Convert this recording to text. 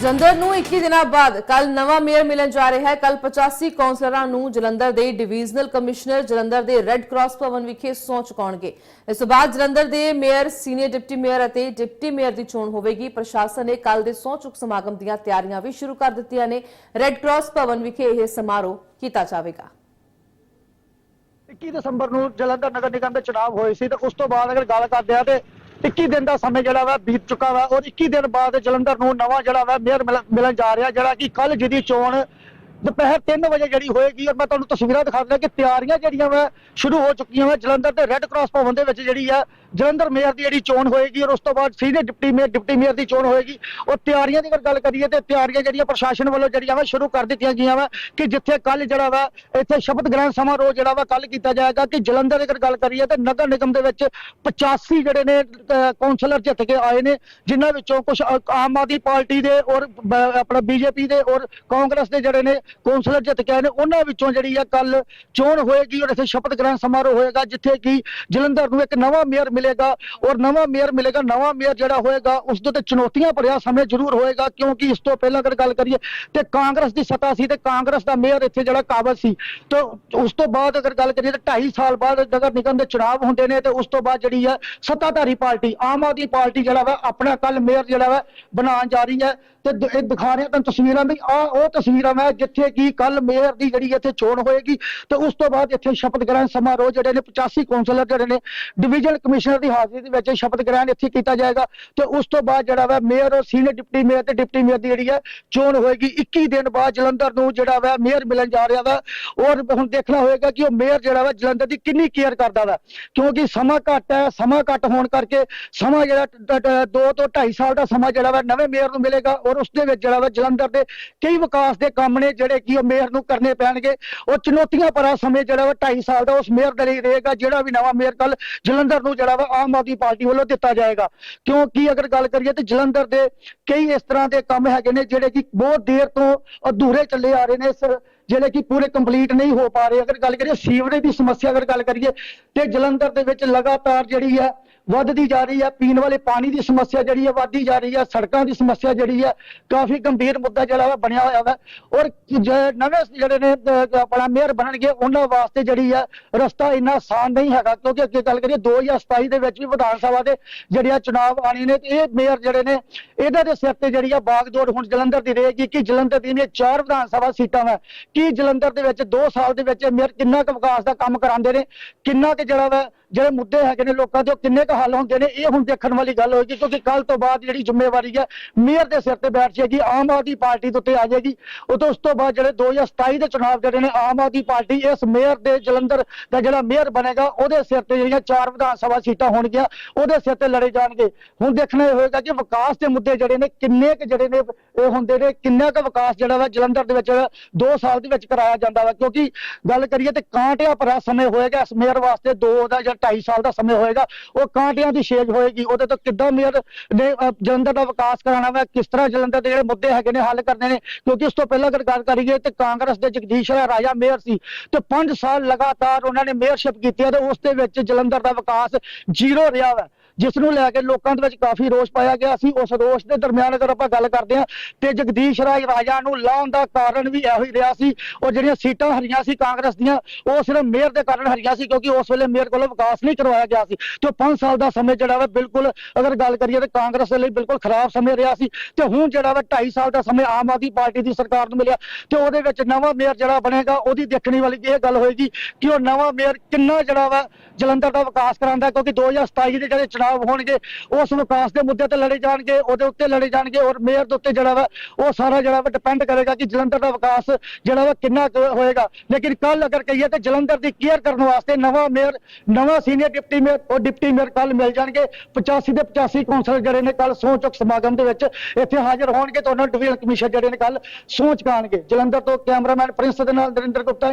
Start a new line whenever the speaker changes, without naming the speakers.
ਜਲੰਧਰ ਨੂੰ 21 ਦਿਨਾਂ ਬਾਅਦ ਕੱਲ ਨਵਾਂ ਮੇਅਰ ਮਿਲਣ ਜਾ ਰਿਹਾ ਹੈ। ਕੱਲ 85 ਕੌਂਸਲਰਾਂ ਨੂੰ ਜਲੰਧਰ ਦੇ ਡਿਵੀਜ਼ਨਲ ਕਮਿਸ਼ਨਰ ਜਲੰਧਰ ਦੇ ਰੈੱਡ ਕਰਾਸ ਭਵਨ ਵਿਖੇ ਸਹੁੰ ਚੁਕਾਉਣਗੇ। ਇਸ ਤੋਂ ਬਾਅਦ ਜਲੰਧਰ ਦੇ ਮੇਅਰ, ਸੀਨੀਅਰ ਡਿਪਟੀ ਮੇਅਰ ਅਤੇ ਡਿਪਟੀ ਮੇਅਰ ਦੀ ਚੋਣ ਹੋਵੇਗੀ। ਪ੍ਰਸ਼ਾਸਨ ਨੇ ਕੱਲ ਦੇ ਸਹੁੰ ਚੁੱਕ ਸਮਾਗਮ ਦੀਆਂ ਤਿਆਰੀਆਂ ਵੀ ਸ਼ੁਰੂ ਕਰ ਦਿੱਤੀਆਂ ਨੇ। ਰੈੱਡ ਕਰਾਸ ਭਵਨ ਵਿਖੇ ਇਹ ਸਮਾਰੋਹ ਕੀਤਾ ਜਾਵੇਗਾ।
21 ਦਸੰਬਰ ਨੂੰ ਜਲੰਧਰ ਨਗਰ ਨਿਗਮ ਦੇ ਚੁਣਾਵ ਹੋਏ ਸੀ। ਤੇ ਉਸ ਤੋਂ ਬਾਅਦ ਅਗਰ ਗੱਲ ਕਰਦੇ ਆ ਤੇ 21 ਦਿਨ ਦਾ ਸਮੇਂ ਜਿਹੜਾ ਵਾ ਬੀਤ ਚੁੱਕਾ ਵਾ ਔਰ 21 ਦਿਨ ਬਾਅਦ ਜਲੰਧਰ ਨੂੰ ਨਵਾਂ ਜਿਹੜਾ ਵਾ ਮੇਅਰ ਮਿਲ- ਮਿਲਣ ਜਾ ਰਿਹਾ, ਜਿਹੜਾ ਕਿ ਕੱਲ ਜਿਹਦੀ ਚੋਣ ਦੁਪਹਿਰ 3 ਵਜੇ ਜਿਹੜੀ ਹੋਏਗੀ ਔਰ ਮੈਂ ਤੁਹਾਨੂੰ ਤਸਵੀਰਾਂ ਦਿਖਾ ਦਿੰਦਾ ਕਿ ਤਿਆਰੀਆਂ ਜਿਹੜੀਆਂ ਵਾ ਸ਼ੁਰੂ ਹੋ ਚੁੱਕੀਆਂ ਵਾ ਜਲੰਧਰ ਦੇ ਰੈੱਡ ਕਰਾਸ ਭਵਨ ਦੇ ਵਿੱਚ ਜਿਹੜੀ ਆ ਜਲੰਧਰ ਮੇਅਰ ਦੀ ਜਿਹੜੀ ਚੋਣ ਹੋਏਗੀ ਔਰ ਉਸ ਤੋਂ ਬਾਅਦ senior deputy mayor deputy mayor ਦੀ ਚੋਣ ਹੋਏਗੀ। ਔਰ ਤਿਆਰੀਆਂ ਦੀ ਅਗਰ ਗੱਲ ਕਰੀਏ ਤੇ ਤਿਆਰੀਆਂ ਜਿਹੜੀਆਂ ਪ੍ਰਸ਼ਾਸਨ ਵੱਲੋਂ ਜਿਹੜੀਆਂ ਵਾ ਸ਼ੁਰੂ ਕਰ ਦਿੱਤੀਆਂ ਗਈਆਂ ਵਾ ਕਿ ਜਿੱਥੇ ਕੱਲ ਜਿਹੜਾ ਵਾ ਇੱਥੇ ਸ਼ਬਦ ਗ੍ਰਹਿਣ ਸਮਾਰੋਹ ਜਿਹੜਾ ਵਾ ਕੱਲ ਕੀਤਾ ਜਾਏਗਾ ਕਿ ਜਲੰਧਰ ਦੀ ਅਗਰ ਗੱਲ ਕਰੀਏ ਤੇ ਨਗਰ ਨਿਗਮ ਦੇ ਵਿੱਚ 85 ਜਿਹੜੇ ਨੇ ਅਹ, ਕੌਂਸਲਰ ਜਿੱਤ ਕੇ ਆਏ ਨੇ ਜਿਨ੍ਹਾਂ ਵਿੱਚੋਂ ਕੁਝ ਆਮ ਆਦਮੀ ਪਾਰਟੀ ਦੇ ਔਰ ਬ- ਆਪਣਾ ਬੀਜੇਪੀ ਦੇ ਔਰ ਕਾਂਗਰਸ ਦੇ ਜਿਹੜੇ ਨੇ ਕੌਂਸਲਰ ਜਿੱਤ ਕੇ ਆਏ ਨੇ ਉਹਨਾਂ ਵਿੱਚੋਂ ਜਿਹੜੀ ਆ ਕੱਲ ਚੋਣ ਹੋਏਗੀ ਔਰ ਇੱਥੇ ਸ਼ਪਥ ਗ੍ਰਹਿਣ ਸਮਾਰੋਹ ਹੋਏਗਾ ਜਿੱਥੇ ਕਿ ਜਲੰਧਰ ਨੂੰ ਇੱਕ ਨਵਾਂ ਮੇਅਰ ਮਿਲੇਗਾ ਔਰ ਨਵਾਂ ਮੇਅਰ ਮਿਲੇਗਾ, ਨਵਾਂ ਮੇਅਰ ਜਿਹੜਾ ਹੋਏਗਾ ਉਸ ਦੇ ਤੇ ਚੁਣੌਤੀਆਂ ਭਰਿਆ ਸਮੇਂ ਜ਼ਰੂਰ ਹੋਏਗਾ, ਕਿਉਂਕਿ ਇਸ ਤੋਂ ਪਹਿਲਾਂ ਅਗਰ ਗੱਲ ਕਰੀਏ ਤੇ ਕਾਂਗਰਸ ਦੀ ਸੱਤਾ ਸੀ ਤੇ ਕਾਂਗਰਸ ਦਾ ਮੇਅਰ ਇੱਥੇ ਜਿਹੜਾ ਕਾਬਜ਼ ਸੀ, ਤੇ ਉਸ ਤੋਂ ਬਾਅਦ ਅਗਰ ਗੱਲ ਕਰੀਏ ਤਾਂ 2.5 ਸਾਲ ਬਾਅਦ ਨਗਰ ਨਿਗਮ ਦੇ ਚੁਣਾਵ ਹੁੰਦੇ ਨੇ ਤੇ ਉਸ ਤੋਂ ਬਾਅਦ ਜਿਹੜੀ ਹੈ ਸੱਤਾਧਾਰੀ ਪਾਰਟੀ, ਆਮ ਆਦਮੀ ਪਾਰਟੀ ਜਿਹੜਾ ਵਾ, ਆਪਣਾ ਕੱਲ ਮੇਅਰ ਜਿਹੜਾ ਵਾ ਬਣਾਉਣ ਜਾ ਰਹੀ ਹੈ। ਤੇ ਦ- ਇਹ ਦਿਖਾ ਰਿਹਾ ਤੁਹਾਨੂੰ ਤਸਵੀਰਾਂ ਵੀ, ਆ, ਉਹ ਤਸਵੀਰਾਂ ਮੈਂ ਜਿੱਥੇ ਕਿ ਕੱਲ ਮੇਅਰ ਦੀ ਜਿਹੜੀ ਇੱਥੇ ਚੋਣ ਹੋਏਗੀ, ਤੇ ਉਸ ਤੋਂ ਬਾਅਦ ਇੱਥੇ ਸ਼ਪਥ ਗ੍ਰਹਿਣ ਸਮਾਰੋਹ ਜਿਹੜੇ ਨੇ 85 ਕੌਂਸਲਰ ਜਿਹੜੇ ਨੇ ਡਿਵੀਜ਼ਨਲ ਕਮਿਸ਼ਨਰ ਦੀ ਹਾਜ਼ਰੀ ਦੇ ਵਿੱਚ ਸ਼ਪਥ ਗ੍ਰਹਿਣ ਇੱਥੇ ਕੀਤਾ ਜਾਏਗਾ, ਤੇ ਉਸ ਤੋਂ ਬਾਅਦ ਜਿਹੜਾ ਵਾ ਮੇਅਰ ਔਰ ਸੀਨੀਅਰ ਡਿਪਟੀ ਮੇਅਰ ਤੇ ਡਿਪਟੀ ਮੇਅਰ ਦੀ ਜਿਹੜੀ ਹੈ, ਚੋਣ ਹੋਏਗੀ 21 ਦਿਨ ਬਾਅਦ ਜਲੰਧਰ ਨੂੰ ਜਿਹੜਾ ਵਾ ਮੇਅਰ ਮਿਲਣ ਜਾ ਰਿਹਾ ਵਾ, ਔਰ ਹੁਣ ਦੇਖਣਾ ਹੋਏਗਾ ਕਿ ਉਹ ਮੇਅਰ ਜਿਹੜਾ ਵਾ ਜਲੰਧਰ ਦੀ ਕਿੰਨੀ ਕੇਅਰ ਕਰਦਾ ਵਾ, ਕਿਉਂਕਿ ਸਮਾਂ ਘੱਟ ਹੈ, ਸਮਾਂ ਘੱਟ ਹੋਣ ਕਰਕੇ ਸਮਾਂ ਜਿਹੜਾ 2 ਤੋਂ 2.5 ਸਾਲ ਦਾ ਸਮਾਂ ਜਿਹੜਾ ਵਾ ਨਵੇਂ ਮੇਅਰ ਨੂੰ ਮਿਲੇਗਾ, ਔਰ ਉਸ ਦੇ ਵਿੱਚ ਜਿਹੜਾ ਵਾ ਜਲੰਧਰ ਦੇ ਕਈ ਵਿਕਾਸ ਦੇ ਕੰਮ ਨੇ ਜਿਹੜੇ ਕਿ ਉਹ ਮੇਅਰ ਨੂੰ ਕਰਨੇ ਪੈਣਗੇ। ਉਹ ਚੁਣੌਤੀਆਂ ਭਰਾ ਸਮੇਂ ਜਿਹੜਾ ਵਾ 2.5 ਸਾਲ ਦਾ ਉਸ ਮੇਅਰ ਦੇ ਲਈ ਰਹੇਗਾ, ਜਿਹੜਾ ਵੀ ਨਵਾਂ ਮੇਅਰ ਕੱਲ ਜਲੰਧਰ ਨੂੰ ਜਿਹੜਾ ਵਾ ਆਮ ਆਦਮੀ ਪਾਰਟੀ ਵੱਲੋਂ ਦਿੱਤਾ ਜਾਏਗਾ। ਕਿਉਂਕਿ ਅਗਰ ਗੱਲ ਕਰੀਏ ਤੇ ਜਲੰਧਰ ਦੇ ਕਈ ਇਸ ਤਰ੍ਹਾਂ ਦੇ ਕੰਮ ਹੈਗੇ ਨੇ ਜਿਹੜੇ ਕਿ ਬਹੁਤ ਦੇਰ ਤੋਂ ਅਧੂਰੇ ਚੱਲੇ ਆ ਰਹੇ ਨੇ। ਸਰ ਜਿਹੜੇ ਕਿ ਪੂਰੇ ਕੰਪਲੀਟ ਨਹੀਂ ਹੋ ਪਾ ਰਹੇ। ਅਗਰ ਗੱਲ ਕਰੀਏ ਸੀਵਰੇਜ ਦੀ ਸਮੱਸਿਆ ਅਗਰ ਗੱਲ ਕਰੀਏ, ਤੇ ਜਲੰਧਰ ਦੇ ਵਿੱਚ ਲਗਾਤਾਰ ਜਿਹੜੀ ਹੈ ਵੱਧਦੀ ਜਾ ਰਹੀ ਹੈ। ਪੀਣ ਵਾਲੇ ਪਾਣੀ ਦੀ ਸਮੱਸਿਆ ਜਿਹੜੀ ਹੈ ਵੱਧਦੀ ਜਾ ਰਹੀ ਹੈ। ਸੜਕਾਂ ਦੀ ਸਮੱਸਿਆ ਜਿਹੜੀ ਹੈ ਕਾਫੀ ਗੰਭੀਰ ਮੁੱਦਾ ਜਿਹੜਾ ਵਾ ਬਣਿਆ ਹੋਇਆ ਵਾ। ਔਰ ਨਵੇਂ ਜਿਹੜੇ ਨੇ ਆਪਣਾ ਮੇਅਰ ਬਣਨਗੇ, ਉਹਨਾਂ ਵਾਸਤੇ ਜਿਹੜੀ ਹੈ ਰਸਤਾ ਇੰਨਾ ਆਸਾਨ ਨਹੀਂ ਹੈਗਾ। ਕਿਉਂਕਿ ਅੱਗੇ ਗੱਲ ਕਰੀਏ 2027 ਦੇ ਵਿੱਚ ਵੀ ਵਿਧਾਨ ਸਭਾ ਦੇ ਜਿਹੜੇ ਆ ਚੁਣਾਵ ਆਣੇ ਨੇ, ਤੇ ਇਹ ਮੇਅਰ ਜਿਹੜੇ ਨੇ, ਇਹਨਾਂ ਦੇ ਸਿਰ ਤੇ ਜਿਹੜੀ ਆ ਬਾਗਡੋਰ ਹੁਣ ਜਲੰਧਰ ਦੀ ਰਹੇਗੀ ਕਿ ਜਲੰਧਰ ਦੀ ਦੀਆਂ ਚਾਰ ਵਿਧਾਨ ਸਭਾ ਸੀਟਾਂ ਵਾ ਕੀ ਜਲੰਧਰ ਦੇ ਵਿੱਚ 2 ਸਾਲ ਦੇ ਵਿੱਚ ਮੇਅਰ ਕਿੰਨਾ ਕੁ ਵਿਕਾਸ ਦਾ ਕੰਮ ਕਰਾਉਂਦੇ ਨੇ, ਕਿੰਨਾ ਕੁ ਜਿਹੜਾ ਵਾ ਜਿਹੜੇ ਮੁੱਦੇ ਹੈਗੇ ਨੇ ਲੋਕਾਂ ਦੇ, ਉਹ ਕਿੰਨੇ ਕੁ ਹੱਲ ਹੁੰਦੇ ਨੇ, ਇਹ ਹੁਣ ਦੇਖਣ ਵਾਲੀ ਗੱਲ ਹੋਏਗੀ, ਕਿਉਂਕਿ ਕੱਲ ਤੋਂ ਬਾਅਦ ਜਿਹੜੀ ਜ਼ਿੰਮੇਵਾਰੀ ਹੈ, ਮੇਅਰ ਦੇ ਸਿਰ ਤੇ ਬੈਠ ਜਾਏਗੀ, ਆਮ ਆਦਮੀ ਪਾਰਟੀ ਦੇ ਉੱਤੇ ਆ ਜਾਏਗੀ, ਉਹ ਤੋਂ ਉਸ ਤੋਂ ਬਾਅਦ ਜਿਹੜੇ 2027 ਦੇ ਚੁਣਾਵ ਜਿਹੜੇ ਨੇ, ਆਮ ਆਦਮੀ ਪਾਰਟੀ ਇਸ ਮੇਅਰ ਦੇ ਜਲੰਧਰ ਦਾ ਜਿਹੜਾ ਮੇਅਰ ਬਣੇਗਾ, ਉਹਦੇ ਸਿਰ ਤੇ ਜਿਹੜੀਆਂ ਚਾਰ ਵਿਧਾਨ ਸਭਾ ਸੀਟਾਂ ਹੋਣਗੀਆਂ, ਉਹਦੇ ਸਿਰ ਤੇ ਲੜੇ ਜਾਣਗੇ। ਹੁਣ ਦੇਖਣਾ ਇਹ ਹੋਏਗਾ ਕਿ ਵਿਕਾਸ ਦੇ ਮੁੱਦੇ ਜਿਹੜੇ ਨੇ, ਕਿੰਨੇ ਕੁ ਜਿਹੜੇ ਨੇ, ਇਹ ਹੁੰਦੇ ਨੇ, ਕਿੰਨਾ ਕੁ ਵਿਕਾਸ ਜਿਹੜਾ ਵਾ ਜਲੰਧਰ ਦੇ ਵਿੱਚ 2 ਸਾਲ ਦੇ ਵਿੱਚ ਕਰਾਇਆ ਜਾਂਦਾ ਵਾ, ਕਿਉਂਕਿ ਗੱਲ ਕਰੀਏ ਤੇ ਕਾਂਟਿਆ ਭਰਾ ਸਮੇਂ ਹੋਏਗਾ ਇਸ ਮੇਅਰ ਵਾਸਤੇ 2 ਦਾ ਜਾਂ 2.5 ਸਾਲ ਦਾ ਸਮੇਂ ਹੋਏਗਾ, ਉਹ ਕਾਂਟਿਆਂ ਦੀ ਛੇਜ ਹੋਏਗੀ, ਉਹਦੇ ਤੋਂ ਕਿੱਦਾਂ ਮੇਅਰ ਨੇ ਜਲੰਧਰ ਦਾ ਵਿਕਾਸ ਕਰਾਉਣਾ ਵਾ, ਕਿਸ ਤਰ੍ਹਾਂ ਜਲੰਧਰ ਦੇ ਜਿਹੜੇ ਮੁੱਦੇ ਹੈਗੇ ਨੇ ਹੱਲ ਕਰਨੇ ਨੇ, ਕਿਉਂਕਿ ਉਸ ਤੋਂ ਪਹਿਲਾਂ ਅਗਰ ਗੱਲ ਕਰੀਏ ਤੇ ਕਾਂਗਰਸ ਦੇ ਜਗਦੀਸ਼ ਰਾਜਾ ਮੇਅਰ ਸੀ, ਤੇ 5 ਸਾਲ ਲਗਾਤਾਰ ਉਹਨਾਂ ਨੇ ਮੇਅਰਸ਼ਿਪ ਕੀਤੀ ਹੈ ਤੇ ਉਸ ਦੇ ਵਿੱਚ ਜਲੰਧਰ ਦਾ ਵਿਕਾਸ ਜ਼ੀਰੋ ਰਿਹਾ ਵਾ। ਜਿਸ ਨੂੰ ਲੈ ਕੇ ਲੋਕਾਂ ਦੇ ਵਿੱਚ ਕਾਫੀ ਰੋਸ ਪਾਇਆ ਗਿਆ। ਸੀ ਉਸ ਰੋਸ ਦੇ ਦਰਮਿਆਨ ਅਗਰ ਆਪਾਂ ਗੱਲ ਕਰਦੇ ਹਾਂ ਤੇ ਜਗਦੀਸ਼ ਰਾਜ ਰਾਜਾ ਨੂੰ ਲਾਉਣ ਦਾ ਕਾਰਨ ਵੀ ਇਹੋ ਹੀ ਰਿਹਾ ਸੀ। ਉਹ ਜਿਹੜੀਆਂ ਸੀਟਾਂ ਹਰੀਆਂ ਸੀ ਕਾਂਗਰਸ ਦੀਆਂ, ਉਹ ਸਿਰਫ ਮੇਅਰ ਦੇ ਕਾਰਨ ਹਰੀਆਂ ਸੀ ਕਿਉਂਕਿ ਉਸ ਵੇਲੇ ਮੇਅਰ ਕੋਲੋਂ ਵਿਕਾਸ ਨਹੀਂ ਕਰਵਾਇਆ ਗਿਆ ਸੀ। ਤੇ 5 ਸਾਲ ਦਾ ਸਮੇਂ ਜਿਹੜਾ ਵਾ ਬਿਲਕੁਲ ਅਗਰ ਗੱਲ ਕਰੀਏ ਤੇ ਕਾਂਗਰਸ ਦੇ ਲਈ ਬਿਲਕੁਲ ਖਰਾਬ ਸਮੇਂ ਰਿਹਾ ਸੀ। ਤੇ ਹੁਣ ਜਿਹੜਾ ਵਾ 2.5 ਸਾਲ ਦਾ ਸਮੇਂ ਆਮ ਆਦਮੀ ਪਾਰਟੀ ਦੀ ਸਰਕਾਰ ਨੂੰ ਮਿਲਿਆ ਤੇ ਉਹਦੇ ਵਿੱਚ ਨਵਾਂ ਮੇਅਰ ਜਿਹੜਾ ਬਣੇਗਾ, ਉਹਦੀ ਦੇਖਣੀ ਵਾਲੀ ਇਹ ਗੱਲ ਹੋਏਗੀ ਕਿ ਉਹ ਨਵਾਂ ਮੇਅਰ ਕਿੰਨਾ ਜਿਹੜਾ ਵਾ ਜਲੰਧਰ ਦਾ ਵਿਕਾਸ ਕਰਾਉਂਦਾ ਕਿਉਂਕਿ 2027 ਦੇ ਜਿਹੜੇ ਚੁਣਾਵ ਹੋਣਗੇ, ਉਸ ਵਿਕਾਸ ਦੇ ਮੁੱਦੇ ਤੇ ਲੜੇ ਜਾਣਗੇ, ਉਹਦੇ ਉੱਤੇ ਲੜੇ ਜਾਣਗੇ, ਔਰ ਮੇਅਰ ਦੇ ਉੱਤੇ ਜਿਹੜਾ ਵਾ, ਉਹ ਸਾਰਾ ਜਿਹੜਾ ਵਾ ਡਿਪੈਂਡ ਕਰੇਗਾ ਕਿ ਜਲੰਧਰ ਦਾ ਵਿਕਾਸ ਜਿਹੜਾ ਵਾ ਕਿੰਨਾ ਕੁ ਹੋਏਗਾ। ਲੇਕਿਨ ਕੱਲ ਅਗਰ ਕਹੀਏ ਤਾਂ ਜਲੰਧਰ ਦੀ ਕੇਅਰ ਕਰਨ ਵਾਸਤੇ ਨਵਾਂ ਮੇਅਰ, ਨਵਾਂ ਸੀਨੀਅਰ ਡਿਪਟੀ ਮੇਅਰ ਔਰ ਡਿਪਟੀ ਮੇਅਰ ਕੱਲ ਮਿਲ ਜਾਣਗੇ। 85 ਦੇ 85 ਕੌਂਸਲਰ ਜਿਹੜੇ ਨੇ ਕੱਲ ਸਹੁੰ ਚੁੱਕ ਸਮਾਗਮ ਦੇ ਵਿੱਚ ਇੱਥੇ ਹਾਜ਼ਰ ਹੋਣਗੇ ਤੇ ਉਹਨਾਂ ਨੂੰ ਡਿਵੀਜ਼ਨ ਕਮਿਸ਼ਨ ਜਿਹੜੇ ਨੇ ਕੱਲ ਸਹੁੰ ਚੁਕਾਉਣਗੇ ਜਲੰਧਰ ਤੋਂ ਕੈਮਰਾਮੈਨ ਪ੍ਰਿੰਸ ਦੇ ਨਾਲ ਨਰਿੰਦਰ ਗੁਪਤਾ